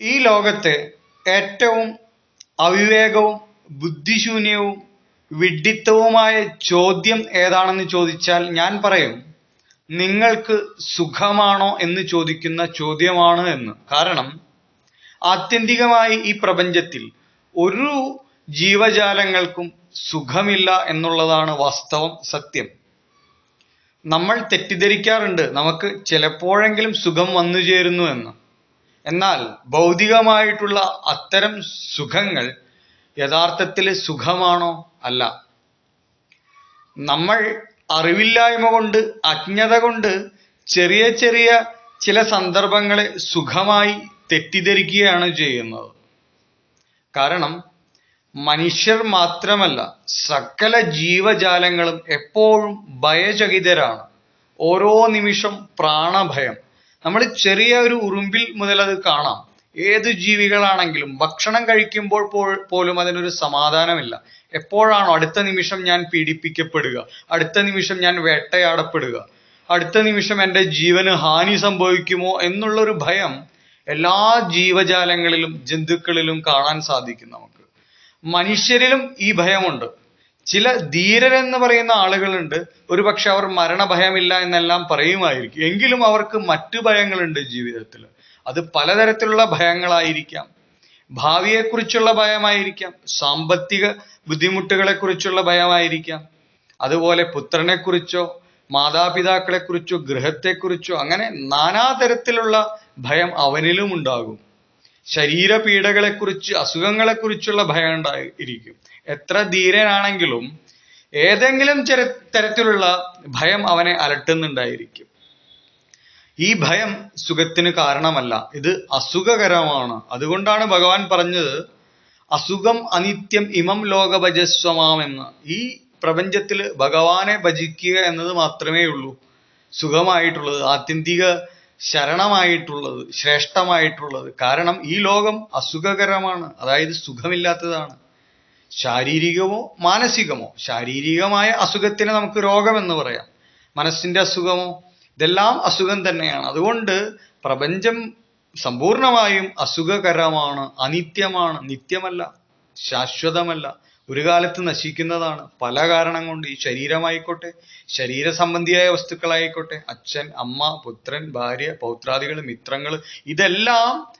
ഈ ലോകത്ത് ഏറ്റവും അവിവേകവും ബുദ്ധിശൂന്യവും വിഡ്ഢിത്തവുമായ ചോദ്യം ഏതാണെന്ന് ചോദിച്ചാൽ ഞാൻ പറയും നിങ്ങൾക്ക് സുഖമാണോ എന്ന് ചോദിക്കുന്ന ചോദ്യമാണ് എന്ന്. കാരണം ആത്യന്തികമായി ഈ പ്രപഞ്ചത്തിൽ ഒരു ജീവജാലങ്ങൾക്കും സുഖമില്ല എന്നുള്ളതാണ് വാസ്തവം സത്യം. നമ്മൾ തെറ്റിദ്ധരിക്കാറുണ്ട്. നമുക്ക് ചിലപ്പോഴെങ്കിലും സുഖം വന്നു ചേരുന്നു എന്ന്. എന്നാൽ ഭൗതികമായിട്ടുള്ള അത്തരം സുഖങ്ങൾ യഥാർത്ഥത്തിൽ സുഖമാണോ? അല്ല. നമ്മൾ അറിവില്ലായ്മ കൊണ്ട് അജ്ഞത കൊണ്ട് ചെറിയ ചെറിയ ചില സന്ദർഭങ്ങളെ സുഖമായി തെറ്റിദ്ധരിക്കുകയാണ് ചെയ്യുന്നത്. കാരണം മനുഷ്യർ മാത്രമല്ല സകല ജീവജാലങ്ങളും എപ്പോഴും ഭയചകിതരാണ്. ഓരോ നിമിഷം പ്രാണഭയം. നമ്മൾ ചെറിയ ഒരു ഉറുമ്പിൽ മുതൽ അത് കാണാം. ഏത് ജീവികളാണെങ്കിലും ഭക്ഷണം കഴിക്കുമ്പോൾ പോലും അതിനൊരു സമാധാനമില്ല. എപ്പോഴാണോ അടുത്ത നിമിഷം ഞാൻ പീഡിപ്പിക്കപ്പെടുക അടുത്ത നിമിഷം ഞാൻ വേട്ടയാടപ്പെടുക അടുത്ത നിമിഷം എന്റെ ജീവന് ഹാനി സംഭവിക്കുമോ എന്നുള്ളൊരു ഭയം എല്ലാ ജീവജാലങ്ങളിലും ജന്തുക്കളിലും കാണാൻ സാധിക്കും നമുക്ക്. മനുഷ്യരിലും ഈ ഭയമുണ്ട്. ചില ധീരരെന്ന് പറയുന്ന ആളുകളുണ്ട്. ഒരുപക്ഷെ അവർ മരണഭയമില്ല എന്നെല്ലാം പറയുമായിരിക്കും. എങ്കിലും അവർക്ക് മറ്റു ഭയങ്ങളുണ്ട് ജീവിതത്തിൽ. അത് പലതരത്തിലുള്ള ഭയങ്ങളായിരിക്കാം. ഭാവിയെക്കുറിച്ചുള്ള ഭയമായിരിക്കാം. സാമ്പത്തിക ബുദ്ധിമുട്ടുകളെക്കുറിച്ചുള്ള ഭയമായിരിക്കാം. അതുപോലെ പുത്രനെക്കുറിച്ചോ മാതാപിതാക്കളെക്കുറിച്ചോ ഗൃഹത്തെക്കുറിച്ചോ അങ്ങനെ നാനാതരത്തിലുള്ള ഭയം അവനിലും ഉണ്ടാകും. ശരീരപീഡകളെക്കുറിച്ച് അസുഖങ്ങളെക്കുറിച്ചുള്ള ഭയം ഉണ്ടായിരിക്കും. എത്ര ധീരനാണെങ്കിലും ഏതെങ്കിലും തരത്തിലുള്ള ഭയം അവനെ അലട്ടുന്നുണ്ടായിരിക്കും. ഈ ഭയം സുഖത്തിന് കാരണമല്ല. ഇത് അസുഖകരമാണ്. അതുകൊണ്ടാണ് ഭഗവാൻ പറഞ്ഞത് അസുഖം അനിത്യം ഇമം എന്ന്. ഈ പ്രപഞ്ചത്തിൽ ഭഗവാനെ ഭജിക്കുക എന്നത് മാത്രമേ ഉള്ളൂ. സുഖമായിട്ടുള്ളത് ആത്യന്തിക ശരണമായിട്ടുള്ളത് ശ്രേഷ്ഠമായിട്ടുള്ളത്. കാരണം ഈ ലോകം അസുഖകരമാണ്. അതായത് സുഖമില്ലാത്തതാണ്. ശാരീരികമോ മാനസികമോ ശാരീരികമായ അസുഖത്തിന് നമുക്ക് രോഗമെന്ന് പറയാം. മനസ്സിന്റെ അസുഖമോ ഇതെല്ലാം അസുഖം തന്നെയാണ്. അതുകൊണ്ട് പ്രപഞ്ചം സമ്പൂർണമായും അസുഖകരമാണ് അനിത്യമാണ് നിത്യമല്ല ശാശ്വതമല്ല ഒരു കാലത്ത് നശിക്കുന്നതാണ്. പല കാരണം കൊണ്ട് ഈ ശരീരമായിക്കോട്ടെ ശരീര സംബന്ധിയായ വസ്തുക്കളായിക്കോട്ടെ അച്ഛൻ അമ്മ പുത്രൻ ഭാര്യ പൗത്രാദികൾ മിത്രങ്ങൾ ഇതെല്ലാം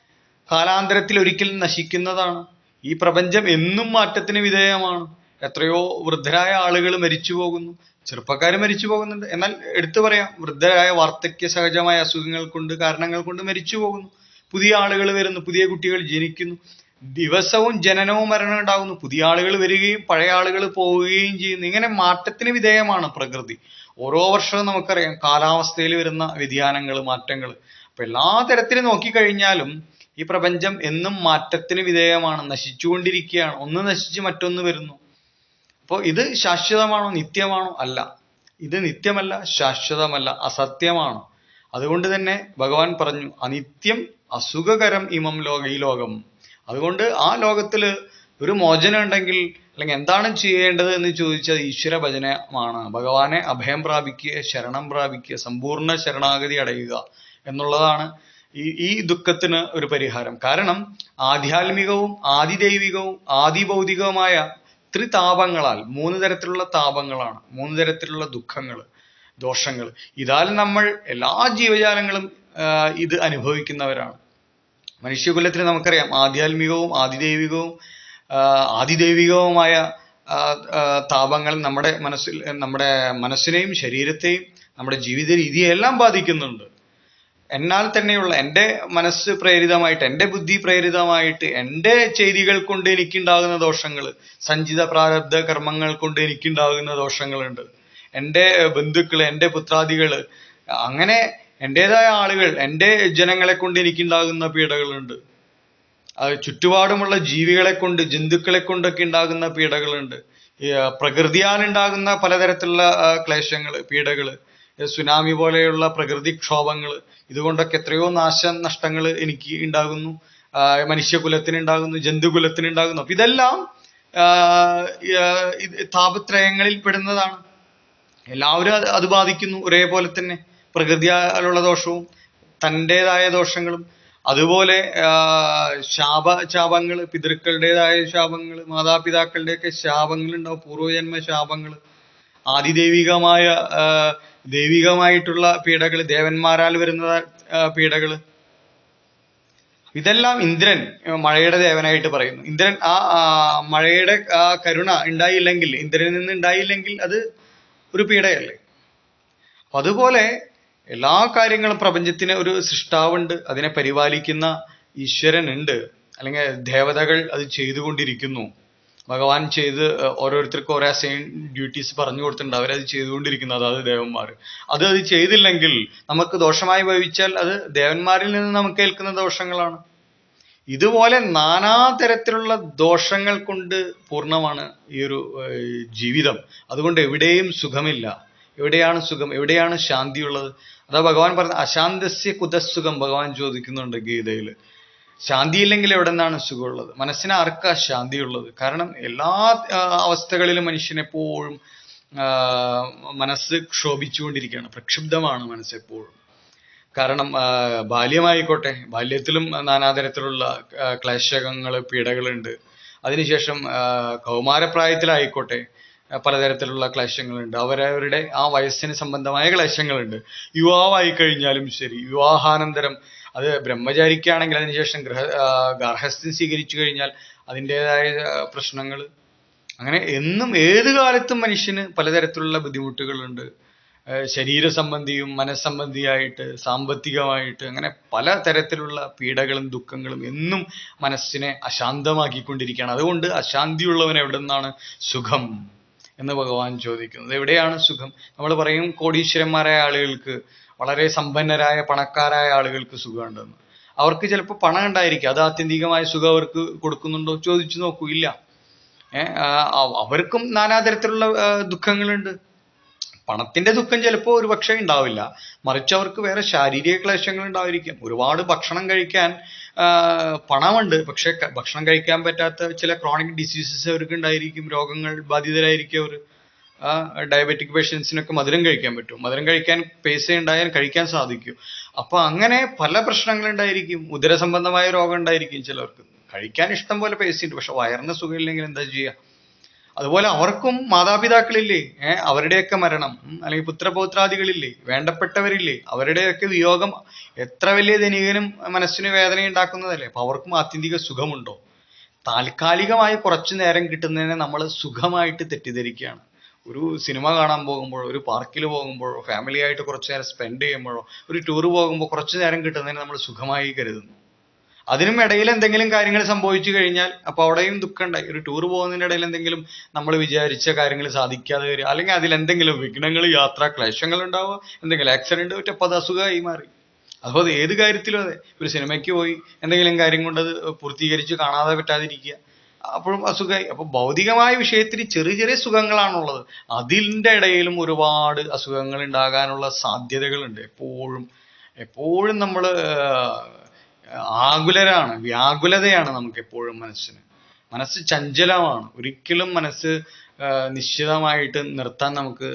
കാലാന്തരത്തിൽ ഒരിക്കലും നശിക്കുന്നതാണ്. ഈ പ്രപഞ്ചം എന്നും മാറ്റത്തിന് വിധേയമാണ്. എത്രയോ വൃദ്ധരായ ആളുകൾ മരിച്ചു പോകുന്നു. ചെറുപ്പക്കാർ മരിച്ചു പോകുന്നുണ്ട്. എന്നാൽ എടുത്തു പറയാം വൃദ്ധരായ വാർദ്ധക്യ സഹജമായ അസുഖങ്ങൾ കൊണ്ട് കാരണങ്ങൾ കൊണ്ട് മരിച്ചു പോകുന്നു. പുതിയ ആളുകൾ വരുന്നു പുതിയ കുട്ടികൾ ജനിക്കുന്നു. ദിവസവും ജനനവും മരണവും ഉണ്ടാകുന്നു. പുതിയ ആളുകൾ വരികയും പഴയ ആളുകൾ പോവുകയും ചെയ്യുന്നു. ഇങ്ങനെ മാറ്റത്തിന് വിധേയമാണ് പ്രകൃതി. ഓരോ വർഷവും നമുക്കറിയാം കാലാവസ്ഥയിൽ വരുന്ന വ്യതിയാനങ്ങൾ മാറ്റങ്ങൾ. അപ്പൊ എല്ലാ തരത്തിലും നോക്കിക്കഴിഞ്ഞാലും ഈ പ്രപഞ്ചം എന്നും മാറ്റത്തിന് വിധേയമാണ് നശിച്ചുകൊണ്ടിരിക്കുകയാണ്. ഒന്ന് നശിച്ച് മറ്റൊന്ന് വരുന്നു. അപ്പോൾ ഇത് ശാശ്വതമാണോ നിത്യമാണോ? അല്ല. ഇത് നിത്യമല്ല ശാശ്വതമല്ല അസത്യമാണ് അതുകൊണ്ട് തന്നെ ഭഗവാൻ പറഞ്ഞു അനിത്യം അസുഖകരം ഇമം ലോക ഈ ലോകം. അതുകൊണ്ട് ആ ലോകത്തിൽ ഒരു മോചനം ഉണ്ടെങ്കിൽ അല്ലെങ്കിൽ എന്താണ് ചെയ്യേണ്ടത് എന്ന് ചോദിച്ചാൽ ഈശ്വര ഭജനമാണ് ഭഗവാനെ അഭയം പ്രാപിക്കുക ശരണം പ്രാപിക്കുക സമ്പൂർണ ശരണാഗതി അടയുക എന്നുള്ളതാണ് ഈ ഈ ദുഃഖത്തിന് ഒരു പരിഹാരം. കാരണം ആധ്യാത്മികവും ആദിദൈവികവും ആദിഭൗതികവുമായ ത്രിതാപങ്ങളാൽ മൂന്ന് തരത്തിലുള്ള താപങ്ങളാണ് മൂന്ന് തരത്തിലുള്ള ദുഃഖങ്ങൾ ദോഷങ്ങൾ ഇതാൽ നമ്മൾ എല്ലാ ജീവജാലങ്ങളും ഇത് അനുഭവിക്കുന്നവരാണ്. മനുഷ്യകുലത്തിൽ നമുക്കറിയാം ആധ്യാത്മികവും ആദിദൈവികവും ആദിദൈവികവുമായ താപങ്ങൾ നമ്മുടെ മനസ്സിൽ നമ്മുടെ മനസ്സിനെയും ശരീരത്തെയും നമ്മുടെ ജീവിത രീതിയെല്ലാം ബാധിക്കുന്നുണ്ട്. എന്നാൽ തന്നെയുള്ള എന്റെ മനസ്സ് പ്രേരിതമായിട്ട് എന്റെ ബുദ്ധി പ്രേരിതമായിട്ട് എന്റെ ചെയ്തികൾ കൊണ്ട് എനിക്കുണ്ടാകുന്ന ദോഷങ്ങൾ സഞ്ചിത പ്രാരബ്ധ കർമ്മങ്ങൾ കൊണ്ട് എനിക്കുണ്ടാകുന്ന ദോഷങ്ങളുണ്ട്. എന്റെ ബന്ധുക്കൾ എന്റെ പുത്രാദികൾ അങ്ങനെ എന്റെതായ ആളുകൾ എന്റെ ജനങ്ങളെ കൊണ്ട് എനിക്കുണ്ടാകുന്ന പീഡകളുണ്ട്. ചുറ്റുപാടുമുള്ള ജീവികളെ കൊണ്ട് ജന്തുക്കളെ കൊണ്ടൊക്കെ ഉണ്ടാകുന്ന പീഡകളുണ്ട്. ഉണ്ടാകുന്ന പലതരത്തിലുള്ള ക്ലേശങ്ങൾ പീഡകൾ സുനാമി പോലെയുള്ള പ്രകൃതിക്ഷോഭങ്ങൾ ഇതുകൊണ്ടൊക്കെ എത്രയോ നാശനഷ്ടങ്ങൾ എനിക്ക് ഉണ്ടാകുന്നു. മനുഷ്യകുലത്തിന് ഉണ്ടാകുന്നു ജന്തുകുലത്തിന് ഉണ്ടാകുന്നു അപ്പൊ ഇതെല്ലാം താപത്രയങ്ങളിൽ പെടുന്നതാണ്. എല്ലാവരും അത് ബാധിക്കുന്നു. ഒരേപോലെ തന്നെ പ്രകൃതിയാലുള്ള ദോഷവും തന്റെതായ ദോഷങ്ങളും. അതുപോലെ ശാപ ശാപങ്ങൾ പിതൃക്കളുടേതായ ശാപങ്ങൾ മാതാപിതാക്കളുടെയൊക്കെ ശാപങ്ങൾ ഉണ്ടാവും പൂർവജന്മ ശാപങ്ങൾ ആദിദൈവികമായ ദൈവികമായിട്ടുള്ള പീഡകൾ ദേവന്മാരാൽ വരുന്ന പീഡകൾ ഇതെല്ലാം ഇന്ദ്രൻ മഴയുടെ ദേവനായിട്ട് പറയുന്നു. ഇന്ദ്രൻ ആ മഴയുടെ ആ കരുണ ഉണ്ടായില്ലെങ്കിൽ ഇന്ദ്രനിൽ നിന്ന് ഉണ്ടായില്ലെങ്കിൽ അത് ഒരു പീഡയല്ലേ? അതുപോലെ എല്ലാ കാര്യങ്ങളും പ്രപഞ്ചത്തിന് ഒരു സൃഷ്ടാവുണ്ട് അതിനെ പരിപാലിക്കുന്ന ഈശ്വരൻ ഉണ്ട് അല്ലെങ്കിൽ ദേവതകൾ അത് ചെയ്തുകൊണ്ടിരിക്കുന്നു. ഭഗവാൻ ചെയ്ത് ഓരോരുത്തർക്കും ഓരോ അസൈൻ ഡ്യൂട്ടീസ് പറഞ്ഞു കൊടുത്തിട്ടുണ്ട്. അവരത് ചെയ്തുകൊണ്ടിരിക്കുന്നത്. അതായത് ദേവന്മാർ അത് അത് ചെയ്തില്ലെങ്കിൽ നമുക്ക് ദോഷമായി ഭവിച്ചാൽ അത് ദേവന്മാരിൽ നിന്ന് നമുക്ക് ഏൽക്കുന്ന ദോഷങ്ങളാണ്. ഇതുപോലെ നാനാതരത്തിലുള്ള ദോഷങ്ങൾ കൊണ്ട് പൂർണമാണ് ഈ ഒരു ജീവിതം. അതുകൊണ്ട് എവിടെയും സുഖമില്ല. എവിടെയാണ് സുഖം? എവിടെയാണ് ശാന്തിയുള്ളത്? അതാ ഭഗവാൻ പറഞ്ഞ അശാന്തസ്യ കുതസുഖം ഭഗവാൻ ചോദിക്കുന്നുണ്ട് ഗീതയിൽ ശാന്തിയില്ലെങ്കിൽ എവിടെ നിന്നാണ് സുഖമുള്ളത്? മനസ്സിന് ആർക്കാ ശാന്തിയുള്ളത്? കാരണം എല്ലാ അവസ്ഥകളിലും മനുഷ്യൻ എപ്പോഴും മനസ്സ് ക്ഷോഭിച്ചുകൊണ്ടിരിക്കുകയാണ്. പ്രക്ഷുബ്ധമാണ് മനസ്സ് എപ്പോഴും. കാരണം ബാല്യമായിക്കോട്ടെ ബാല്യത്തിലും നാനാതരത്തിലുള്ള ക്ലേശകങ്ങൾ പീഡകളുണ്ട്. അതിനുശേഷം കൗമാരപ്രായത്തിലായിക്കോട്ടെ പലതരത്തിലുള്ള ക്ലേശങ്ങളുണ്ട്. അവരവരുടെ ആ വയസ്സിന് സംബന്ധമായ ക്ലേശങ്ങളുണ്ട്. യുവാവായി കഴിഞ്ഞാലും ശരി വിവാഹാനന്തരം അത് ബ്രഹ്മചാരിക്കാണെങ്കിൽ അതിനുശേഷം ഗൃഹ ഗാർഹസ്ഥ്യം സ്വീകരിച്ചു കഴിഞ്ഞാൽ അതിന്റെതായ പ്രശ്നങ്ങൾ. അങ്ങനെ എന്നും ഏത് കാലത്തും മനുഷ്യന് പലതരത്തിലുള്ള ബുദ്ധിമുട്ടുകളുണ്ട്. ശരീര സംബന്ധിയും മനസ്സംബന്ധിയായിട്ട് സാമ്പത്തികമായിട്ട് അങ്ങനെ പല തരത്തിലുള്ള പീഡകളും ദുഃഖങ്ങളും എന്നും മനസ്സിനെ അശാന്തമാക്കിക്കൊണ്ടിരിക്കുകയാണ്. അതുകൊണ്ട് അശാന്തിയുള്ളവൻ എവിടെ നിന്നാണ് സുഖം എന്ന് ഭഗവാൻ ചോദിക്കുന്നത്. എവിടെയാണ് സുഖം? നമ്മൾ പറയും കോടീശ്വരന്മാരായ ആളുകൾക്ക് വളരെ സമ്പന്നരായ പണക്കാരായ ആളുകൾക്ക് സുഖമുണ്ടെന്ന് അവർക്ക് ചിലപ്പോൾ പണം ഉണ്ടായിരിക്കും. അത് ആത്യന്തികമായ സുഖം അവർക്ക് കൊടുക്കുന്നുണ്ടോ ചോദിച്ചു നോക്കൂ ഇല്ല. അവർക്കും നാനാതരത്തിലുള്ള ദുഃഖങ്ങളുണ്ട്. പണത്തിന്റെ ദുഃഖം ചിലപ്പോൾ ഒരു പക്ഷേ ഉണ്ടാവില്ല. മറിച്ച് അവർക്ക് വേറെ ശാരീരിക ക്ലേശങ്ങൾ ഉണ്ടായിരിക്കും. ഒരുപാട് ഭക്ഷണം കഴിക്കാൻ പണമുണ്ട്. പക്ഷെ ഭക്ഷണം കഴിക്കാൻ പറ്റാത്ത ചില ക്രോണിക് ഡിസീസസ് അവർക്ക് ഉണ്ടായിരിക്കും. രോഗങ്ങൾ ബാധിതരായിരിക്കും അവർ. ഡയബറ്റിക് പേഷ്യൻസിനൊക്കെ മധുരം കഴിക്കാൻ പറ്റും. മധുരം കഴിക്കാൻ പൈസ ഉണ്ടായാൽ കഴിക്കാൻ സാധിക്കും. അപ്പൊ അങ്ങനെ പല പ്രശ്നങ്ങളുണ്ടായിരിക്കും ഉദര സംബന്ധമായ രോഗം ഉണ്ടായിരിക്കും ചിലർക്ക്. കഴിക്കാൻ ഇഷ്ടം പോലെ പൈസ ഉണ്ട്. പക്ഷെ വയറിന് സുഖമില്ലെങ്കിൽ എന്താ ചെയ്യുക അതുപോലെ അവർക്കും മാതാപിതാക്കളില്ലേ? ഏഹ് അവരുടെയൊക്കെ മരണം. അല്ലെങ്കിൽ പുത്രപൗത്രാദികളില്ലേ? വേണ്ടപ്പെട്ടവരില്ലേ? അവരുടെയൊക്കെ വിയോഗം എത്ര വലിയ ധനികനും മനസ്സിന് വേദന ഉണ്ടാക്കുന്നതല്ലേ? അപ്പൊ അവർക്കും ആത്യന്തിക സുഖമുണ്ടോ? താൽക്കാലികമായി കുറച്ചു നേരം കിട്ടുന്നതിനെ നമ്മൾ സുഖമായിട്ട് തെറ്റിദ്ധരിക്കുകയാണ്. ഒരു സിനിമ കാണാൻ പോകുമ്പോഴോ ഒരു പാർക്കിൽ പോകുമ്പോഴോ ഫാമിലി ആയിട്ട് കുറച്ചു നേരം സ്പെൻഡ് ചെയ്യുമ്പോഴോ ഒരു ടൂർ പോകുമ്പോൾ കുറച്ച് നേരം കിട്ടുന്നതിന് നമ്മൾ സുഖമായി കരുതുന്നു. അതിനും ഇടയിൽ എന്തെങ്കിലും കാര്യങ്ങൾ സംഭവിച്ചു കഴിഞ്ഞാൽ അപ്പൊ അവിടെയും ദുഃഖമുണ്ടായി ഒരു ടൂർ പോകുന്നതിന്റെ ഇടയിൽ എന്തെങ്കിലും നമ്മൾ വിചാരിച്ച കാര്യങ്ങൾ സാധിക്കാതെ വരിക. അല്ലെങ്കിൽ അതിൽ എന്തെങ്കിലും വിഘ്നങ്ങൾ യാത്ര ക്ലേശങ്ങൾ ഉണ്ടാവുക എന്തെങ്കിലും ആക്സിഡന്റ് പറ്റുക അപ്പൊ അത് അസുഖമായി മാറി. അതുപോലെ ഏത് കാര്യത്തിലും അതെ. ഒരു സിനിമയ്ക്ക് പോയി എന്തെങ്കിലും കാര്യം കൊണ്ട് അത് പൂർത്തീകരിച്ച് കാണാതെ പറ്റാതിരിക്കുക. അപ്പോഴും അസുഖ. അപ്പൊ ഭൗതികമായ വിഷയത്തിൽ ചെറിയ ചെറിയ സുഖങ്ങളാണുള്ളത്. അതിന്റെ ഇടയിലും ഒരുപാട് അസുഖങ്ങൾ ഉണ്ടാകാനുള്ള സാധ്യതകളുണ്ട്. എപ്പോഴും എപ്പോഴും നമ്മൾ ആകുലരാണ് വ്യാകുലതയാണ് നമുക്ക് എപ്പോഴും മനസ്സിന്. മനസ്സ് ചഞ്ചലമാണ്. ഒരിക്കലും മനസ്സ് നിശ്ചിതമായിട്ട് നിർത്താൻ നമുക്ക്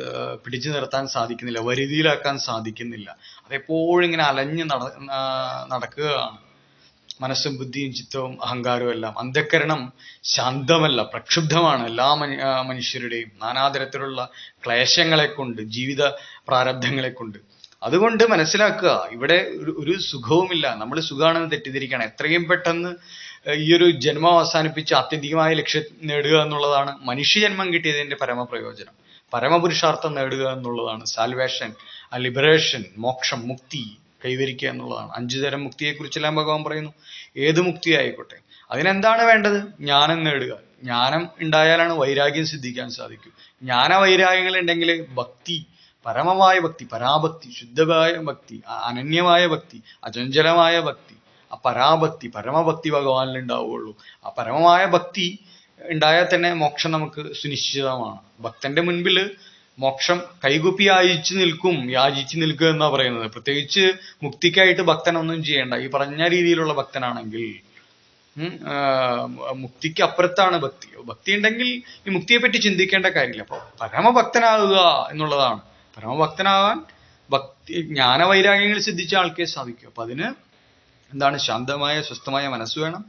പിടിച്ചു നിർത്താൻ സാധിക്കുന്നില്ല വരുതിയിലാക്കാൻ സാധിക്കുന്നില്ല. അതെപ്പോഴും ഇങ്ങനെ അലഞ്ഞ് നട നടക്കുകയാണ്. മനസ്സും ബുദ്ധിയും ചിത്തവും അഹങ്കാരവും എല്ലാം അന്ധക്കരണം ശാന്തമല്ല പ്രക്ഷുബ്ധമാണ് എല്ലാ മനുഷ്യരുടെയും നാനാതരത്തിലുള്ള ക്ലേശങ്ങളെ കൊണ്ട് ജീവിത പ്രാരബ്ധങ്ങളെ കൊണ്ട്. അതുകൊണ്ട് മനസ്സിലാക്കുക ഇവിടെ ഒരു സുഖവുമില്ല. നമ്മൾ സുഖമാണെന്ന് തെറ്റിദ്ധരിക്കണം എത്രയും പെട്ടെന്ന് ഈ ഒരു ജന്മം അവസാനിപ്പിച്ച് ആത്യന്തികമായ ലക്ഷ്യം നേടുക എന്നുള്ളതാണ് മനുഷ്യജന്മം കിട്ടിയതിന്റെ പരമപ്രയോജനം. പരമപുരുഷാർത്ഥം നേടുക എന്നുള്ളതാണ് സാൽവേഷൻ ലിബറേഷൻ മോക്ഷം മുക്തി. കൈവരിക്കുക എന്നുള്ളതാണ്. അഞ്ചു തരം മുക്തിയെ കുറിച്ചെല്ലാം ഭഗവാൻ പറയുന്നു. ഏത് മുക്തി ആയിക്കോട്ടെ അതിനെന്താണ് വേണ്ടത്? ജ്ഞാനം നേടുക. ജ്ഞാനം ഉണ്ടായാലാണ് വൈരാഗ്യം സിദ്ധിക്കാൻ സാധിക്കൂ. ജ്ഞാന വൈരാഗ്യങ്ങൾ ഉണ്ടെങ്കിൽ ഭക്തി പരമമായ ഭക്തി പരാഭക്തി ശുദ്ധമായ ഭക്തി അനന്യമായ ഭക്തി അചഞ്ചലമായ ഭക്തി ആ പരാഭക്തി പരമഭക്തി ഭഗവാനിൽ ഉണ്ടാവുകയുള്ളൂ. ആ പരമമായ ഭക്തി ഉണ്ടായാൽ തന്നെ മോക്ഷം നമുക്ക് സുനിശ്ചിതമാണ്. ഭക്തന്റെ മുൻപിൽ മോക്ഷം കൈകുപ്പി യാചിച്ചു നിൽക്കും യാചിച്ചു നിൽക്കുക എന്നാ പറയുന്നത്. പ്രത്യേകിച്ച് മുക്തിക്കായിട്ട് ഭക്തനൊന്നും ചെയ്യേണ്ട. ഈ പറഞ്ഞ രീതിയിലുള്ള ഭക്തനാണെങ്കിൽ മുക്തിക്ക് അപ്പുറത്താണ് ഭക്തി. ഭക്തി ഉണ്ടെങ്കിൽ ഈ മുക്തിയെ പറ്റി ചിന്തിക്കേണ്ട കാര്യമില്ല. അപ്പൊ പരമഭക്തനാകുക എന്നുള്ളതാണ്. പരമഭക്തനാകാൻ ഭക്തി ജ്ഞാനവൈരാഗ്യങ്ങൾ സിദ്ധിച്ച ആൾക്കേ സാധിക്കൂ. അപ്പൊ അതിന് എന്താണ് ശാന്തമായ സ്വസ്ഥമായ മനസ്സ് വേണം.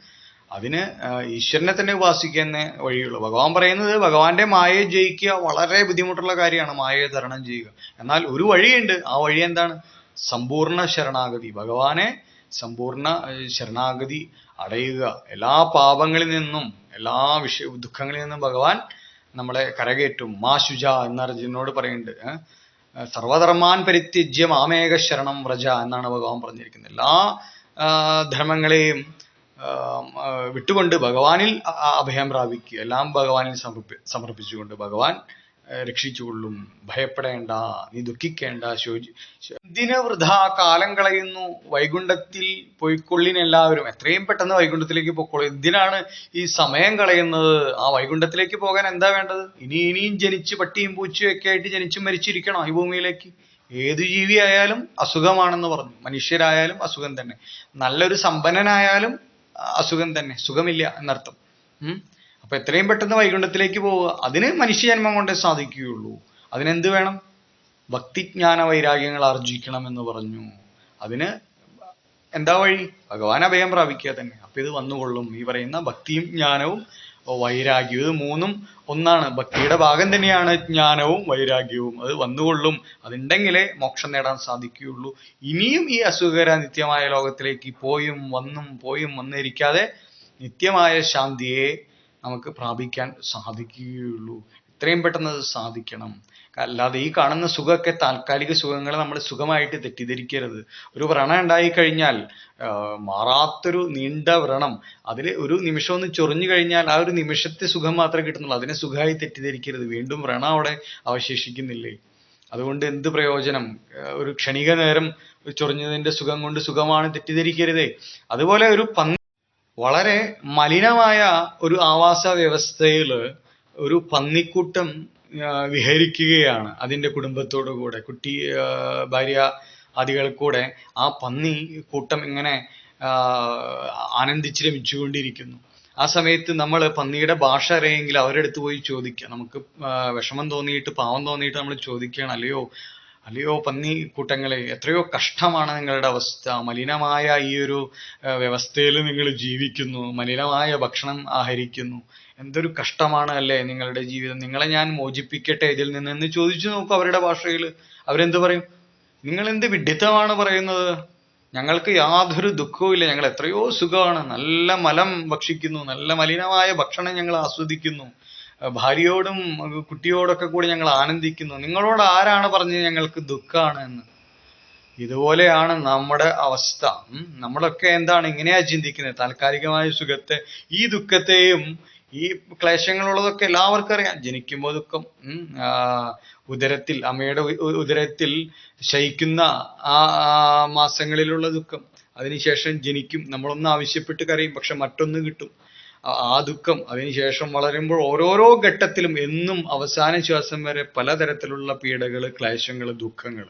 അതിന് ഈശ്വരനെ തന്നെ ഉപാസിക്കുന്ന വഴിയുള്ളൂ. ഭഗവാൻ പറയുന്നത് ഭഗവാന്റെ മായയെ ജയിക്കുക വളരെ ബുദ്ധിമുട്ടുള്ള കാര്യമാണ് മായയെ തരണം ചെയ്യുക. എന്നാൽ ഒരു വഴിയുണ്ട്. ആ വഴി എന്താണ്? സമ്പൂർണ ശരണാഗതി. ഭഗവാനെ സമ്പൂർണ ശരണാഗതി അടയുക. എല്ലാ പാപങ്ങളിൽ നിന്നും എല്ലാ വിഷ ദുഃഖങ്ങളിൽ നിന്നും ഭഗവാൻ നമ്മളെ കരകയറ്റും. മാ ശുജ എന്ന് അർജുനോട് പറയുന്നുണ്ട് സർവധർമാൻ പരിത്യജ്യ മാമേക ശരണം വ്രജ എന്നാണ് ഭഗവാൻ പറഞ്ഞിരിക്കുന്നത്. എല്ലാ ധർമ്മങ്ങളെയും വിട്ടുകൊണ്ട് ഭഗവാനിൽ അഭയം പ്രാപിക്കുക. എല്ലാം ഭഗവാനിൽ സമർപ്പി സമർപ്പിച്ചുകൊണ്ട് ഭഗവാൻ രക്ഷിച്ചുകൊള്ളും. ഭയപ്പെടേണ്ട നീ ദുഃഖിക്കേണ്ട ശോചി എന്തിന് കാലം കളയുന്നു? വൈകുണ്ഠത്തിൽ പോയിക്കൊള്ളിന് എല്ലാവരും എത്രയും പെട്ടെന്ന് വൈകുണ്ഠത്തിലേക്ക് പൊക്കോളൂ എന്തിനാണ് ഈ സമയം കളയുന്നത്? ആ വൈകുണ്ഠത്തിലേക്ക് പോകാൻ എന്താ വേണ്ടത്? ഇനി ഇനിയും ജനിച്ച് പട്ടിയും പൂച്ചയും ഒക്കെ ആയിട്ട് ജനിച്ചും മരിച്ചിരിക്കണം ഈ ഭൂമിയിലേക്ക് ഏത് ജീവിയായാലും അസുഖമാണെന്ന് പറഞ്ഞു. മനുഷ്യരായാലും അസുഖം തന്നെ. നല്ലൊരു സമ്പന്നനായാലും അസുഖം തന്നെ. സുഖമില്ല എന്നർത്ഥം. അപ്പൊ എത്രയും പെട്ടെന്ന് വൈകുണ്ഠത്തിലേക്ക് പോവുക. അതിന് മനുഷ്യജന്മം കൊണ്ടേ സാധിക്കുകയുള്ളൂ. അതിനെന്ത് വേണം? ഭക്തിജ്ഞാന വൈരാഗ്യങ്ങൾ ആർജിക്കണം എന്ന് പറഞ്ഞു. അതിന് എന്താ വഴി? ഭഗവാൻ അഭയം പ്രാപിക്കുക തന്നെ. അപ്പൊ ഇത് വന്നുകൊള്ളും. ഈ പറയുന്ന ഭക്തിയും ജ്ഞാനവും വൈരാഗ്യവും ഇത് മൂന്നും ഒന്നാണ്. ഭക്തിയുടെ ഭാഗം തന്നെയാണ് ജ്ഞാനവും വൈരാഗ്യവും. അത് വന്നുകൊള്ളും. അതുണ്ടെങ്കിലേ മോക്ഷം നേടാൻ സാധിക്കുകയുള്ളൂ. ഇനിയും ഈ അസുഖകര നിത്യമായ ലോകത്തിലേക്ക് പോയും വന്നും പോയും വന്നിരിക്കാതെ നിത്യമായ ശാന്തിയെ നമുക്ക് പ്രാപിക്കാൻ സാധിക്കുകയുള്ളൂ. എത്രയും പെട്ടെന്ന് അത് സാധിക്കണം. അല്ലാതെ ഈ കാണുന്ന സുഖമൊക്കെ താൽക്കാലിക സുഖങ്ങളെ നമ്മൾ സുഖമായിട്ട് തെറ്റിദ്ധരിക്കരുത്. ഒരു വ്രണം ഉണ്ടായി കഴിഞ്ഞാൽ മാറാത്തൊരു നീണ്ട വ്രണം അതിൽ ഒരു നിമിഷം ഒന്ന് ചൊറിഞ്ഞു കഴിഞ്ഞാൽ ആ ഒരു നിമിഷത്തെ സുഖം മാത്രമേ കിട്ടുന്നുള്ളൂ. അതിനെ സുഖമായി തെറ്റിദ്ധരിക്കരുത്. വീണ്ടും വ്രണം അവിടെ അവശേഷിക്കുന്നില്ലേ? അതുകൊണ്ട് എന്ത് പ്രയോജനം? ഒരു ക്ഷണിക നേരം ചൊറിഞ്ഞതിന്റെ സുഖം കൊണ്ട് സുഖമാണ് തെറ്റിദ്ധരിക്കരുതേ. അതുപോലെ ഒരു പന്നി വളരെ മലിനമായ ഒരു ആവാസ വ്യവസ്ഥയിൽ ഒരു പന്നിക്കൂട്ടം വിഹരിക്കുകയാണ് അതിന്റെ കുടുംബത്തോടു കൂടെ. കുട്ടി ഭാര്യ ആദികൾ കൂടെ ആ പന്നി കൂട്ടം ഇങ്ങനെ ആനന്ദിച്ച് രമിച്ചുകൊണ്ടിരിക്കുന്നു ആ സമയത്ത് നമ്മൾ പന്നിയുടെ ഭാഷ അറിയെങ്കിൽ അവരുടെ അടുത്ത് പോയി ചോദിക്കുക നമുക്ക് വിഷമം തോന്നിയിട്ട് പാവം തോന്നിയിട്ട് നമ്മൾ ചോദിക്കുകയാണ് അല്ലയോ അല്ലയോ പന്നി കൂട്ടങ്ങളെ എത്രയോ കഷ്ടമാണ് നിങ്ങളുടെ അവസ്ഥ. മലിനമായ ഈ ഒരു വ്യവസ്ഥയിൽ നിങ്ങൾ ജീവിക്കുന്നു. മലിനമായ ഭക്ഷണം ആഹരിക്കുന്നു. എന്തൊരു കഷ്ടമാണ് അല്ലേ നിങ്ങളുടെ ജീവിതം. നിങ്ങളെ ഞാൻ മോചിപ്പിക്കട്ടെ ഇതിൽ നിന്ന് എന്ന് ചോദിച്ചു നോക്കൂ അവരുടെ ഭാഷയിൽ. അവരെന്ത് പറയും? നിങ്ങൾ എന്ത് വിഡിത്തമാണ് പറയുന്നത്? ഞങ്ങൾക്ക് യാതൊരു ദുഃഖവും ഇല്ല. ഞങ്ങൾ എത്രയോ സുഖമാണ്. നല്ല മലം ഭക്ഷിക്കുന്നു. നല്ല മലിനമായ ഭക്ഷണം ഞങ്ങൾ ആസ്വദിക്കുന്നു. ഭാര്യയോടും കുട്ടിയോടൊക്കെ കൂടി ഞങ്ങൾ ആനന്ദിക്കുന്നു. നിങ്ങളോട് ആരാണ് പറഞ്ഞത് ഞങ്ങൾക്ക് ദുഃഖമാണ് എന്ന്? ഇതുപോലെയാണ് നമ്മുടെ അവസ്ഥ. നമ്മളൊക്കെ എന്താണ് ഇങ്ങനെയാ ചിന്തിക്കുന്നത്? താൽക്കാലികമായ സുഖത്തെ ഈ ദുഃഖത്തെയും ഈ ക്ലേശങ്ങളുള്ളതൊക്കെ എല്ലാവർക്കും അറിയാം. ജനിക്കുമ്പോൾ ദുഃഖം. ഉദരത്തിൽ അമ്മയുടെ ഉദരത്തിൽ ശയിക്കുന്ന ആ മാസങ്ങളിലുള്ള ദുഃഖം. അതിനുശേഷം ജനിക്കും. നമ്മളൊന്ന് ആവശ്യപ്പെട്ട് കരയും പക്ഷെ മറ്റൊന്ന് കിട്ടും. ആ- ദുഃഖം അതിനുശേഷം വളരുമ്പോൾ ഓരോരോ ഘട്ടത്തിലും എന്നും അവസാന ശ്വാസം വരെ പലതരത്തിലുള്ള പീഡകൾ ക്ലേശങ്ങൾ ദുഃഖങ്ങൾ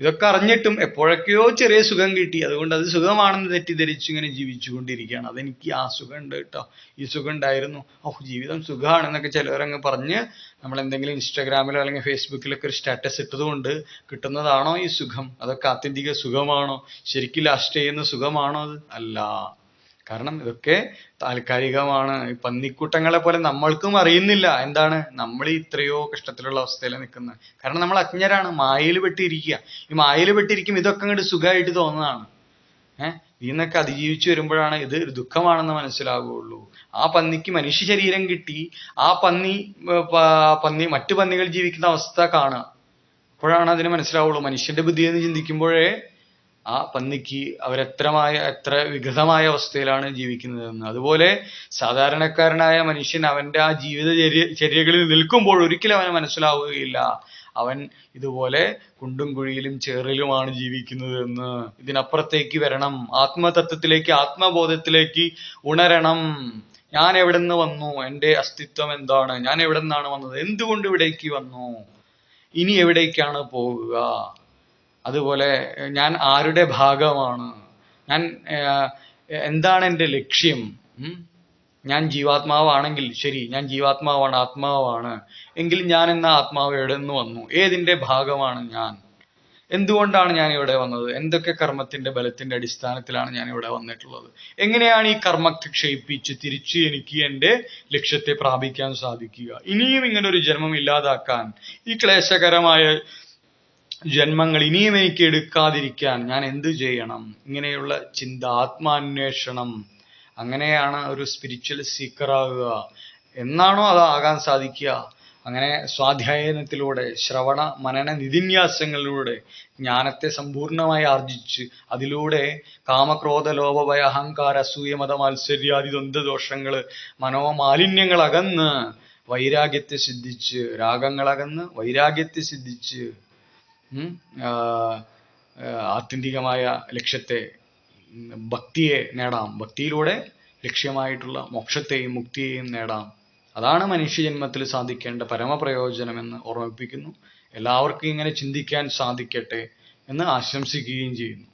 ഇതൊക്കെ അറിഞ്ഞിട്ടും എപ്പോഴൊക്കെയോ ചെറിയ സുഖം കിട്ടി. അതുകൊണ്ട് അത് സുഖമാണെന്ന് തെറ്റിദ്ധരിച്ച് ഇങ്ങനെ ജീവിച്ചുകൊണ്ടിരിക്കുകയാണ്. അതെനിക്ക് ആ സുഖം ഉണ്ട് കേട്ടോ. ഈ സുഖം ഉണ്ടായിരുന്നു ഓ ജീവിതം സുഖമാണെന്നൊക്കെ ചിലവരങ്ങ് പറഞ്ഞ് നമ്മൾ എന്തെങ്കിലും ഇൻസ്റ്റാഗ്രാമിലോ അല്ലെങ്കിൽ ഫേസ്ബുക്കിലൊക്കെ ഒരു സ്റ്റാറ്റസ് ഇട്ടതുകൊണ്ട് കിട്ടുന്നതാണോ ഈ സുഖം? അതൊക്കെ ആത്യന്തിക സുഖമാണോ? ശരിക്കും ലാസ്റ്റ് ചെയ്യുന്ന സുഖമാണോ അത്? അല്ല. കാരണം ഇതൊക്കെ താൽക്കാലികമാണ്. പന്നിക്കൂട്ടങ്ങളെ പോലെ നമ്മൾക്കും അറിയുന്നില്ല എന്താണ് നമ്മൾ ഇത്രയോ കഷ്ടത്തിലുള്ള അവസ്ഥയിൽ നിൽക്കുന്നത്. കാരണം നമ്മൾ അജ്ഞരാണ് മായയിൽ പെട്ടിരിക്കുക. ഈ മായയിൽ പെട്ടിരിക്കും ഇതൊക്കെ അങ്ങോട്ട് സുഖമായിട്ട് തോന്നുന്നതാണ്. ഏഹ് ഇതിന്നൊക്കെ അതിജീവിച്ചു വരുമ്പോഴാണ് ഇത് ഒരു ദുഃഖമാണെന്ന് മനസ്സിലാവുകയുള്ളൂ. ആ പന്നിക്ക് മനുഷ്യ ശരീരം കിട്ടി ആ പന്നി പന്നി മറ്റു പന്നികൾ ജീവിക്കുന്ന അവസ്ഥ കാണുക. അപ്പോഴാണ് അതിന് മനസ്സിലാവുള്ളൂ മനുഷ്യന്റെ ബുദ്ധി എന്ന് ചിന്തിക്കുമ്പോഴേ ആ പന്നിക്ക് അവരെത്രമായ എത്ര വികൃതമായ അവസ്ഥയിലാണ് ജീവിക്കുന്നതെന്ന്. അതുപോലെ സാധാരണക്കാരനായ മനുഷ്യൻ അവന്റെ ആ ജീവിത ചര്യ ചര്യകളിൽ നിൽക്കുമ്പോൾ ഒരിക്കലും അവന് മനസ്സിലാവുകയില്ല. അവൻ ഇതുപോലെ കുണ്ടും കുഴിയിലും ചേറിലുമാണ് ജീവിക്കുന്നതെന്ന്. ഇതിനപ്പുറത്തേക്ക് വരണം. ആത്മതത്വത്തിലേക്ക് ആത്മബോധത്തിലേക്ക് ഉണരണം. ഞാൻ എവിടെ നിന്ന് വന്നു? എന്റെ അസ്തിത്വം എന്താണ്? ഞാൻ എവിടെ നിന്നാണ് വന്നത്? എന്തുകൊണ്ട് ഇവിടേക്ക് വന്നു? ഇനി എവിടേക്കാണ് പോവുക? അതുപോലെ ഞാൻ ആരുടെ ഭാഗമാണ്? ഞാൻ എന്താണ് എന്റെ ലക്ഷ്യം? ഞാൻ ജീവാത്മാവാണെങ്കിൽ ശരി ഞാൻ ജീവാത്മാവാണ് ആത്മാവാണ്. എങ്കിൽ ഞാൻ എന്ന ആത്മാവ് എവിടെ നിന്ന് വന്നു? ഏതിന്റെ ഭാഗമാണ് ഞാൻ? എന്തുകൊണ്ടാണ് ഞാൻ ഇവിടെ വന്നത്? എന്തൊക്കെ കർമ്മത്തിന്റെ ബലത്തിന്റെ അടിസ്ഥാനത്തിലാണ് ഞാൻ ഇവിടെ വന്നിട്ടുള്ളത്? എങ്ങനെയാണ് ഈ കർമ്മത്തെ ക്ഷയിപ്പിച്ച് തിരിച്ച് എനിക്ക് എന്റെ ലക്ഷ്യത്തെ പ്രാപിക്കാൻ സാധിക്കുക? ഇനിയും ഇങ്ങനെ ഒരു ജന്മം ഇല്ലാതാക്കാൻ ഈ ക്ലേശകരമായ ജന്മങ്ങൾ ഇനിയും എനിക്ക് എടുക്കാതിരിക്കാൻ ഞാൻ എന്ത് ചെയ്യണം? ഇങ്ങനെയുള്ള ചിന്ത ആത്മാന്വേഷണം അങ്ങനെയാണ് ഒരു സ്പിരിച്വൽ സീക്കർ സീക്കറാകുക എന്നാണോ അത് ആകാൻ സാധിക്കുക? അങ്ങനെ സ്വാധ്യായനത്തിലൂടെ ശ്രവണ മനന നിധിന്യാസങ്ങളിലൂടെ ജ്ഞാനത്തെ സമ്പൂർണമായി ആർജിച്ച് അതിലൂടെ കാമക്രോധ ലോപഭയ അഹങ്കാര അസൂയ മത മാത്സര്യാദി ദ്വന്ദ്ദോഷങ്ങൾ മനോമാലിന്യങ്ങൾ അകന്ന് വൈരാഗ്യത്തെ സിദ്ധിച്ച് രാഗങ്ങളകന്ന് വൈരാഗ്യത്തെ സിദ്ധിച്ച് ആത്യന്തികമായ ലക്ഷ്യത്തെ ഭക്തിയെ നേടാം. ഭക്തിയിലൂടെ ലക്ഷ്യമായിട്ടുള്ള മോക്ഷത്തെയും മുക്തിയെയും നേടാം. അതാണ് മനുഷ്യജന്മത്തിൽ സാധിക്കേണ്ട പരമപ്രയോജനമെന്ന് ഓർമ്മിപ്പിക്കുന്നു. എല്ലാവർക്കും ഇങ്ങനെ ചിന്തിക്കാൻ സാധിക്കട്ടെ എന്ന് ആശംസിക്കുകയും ചെയ്യുന്നു.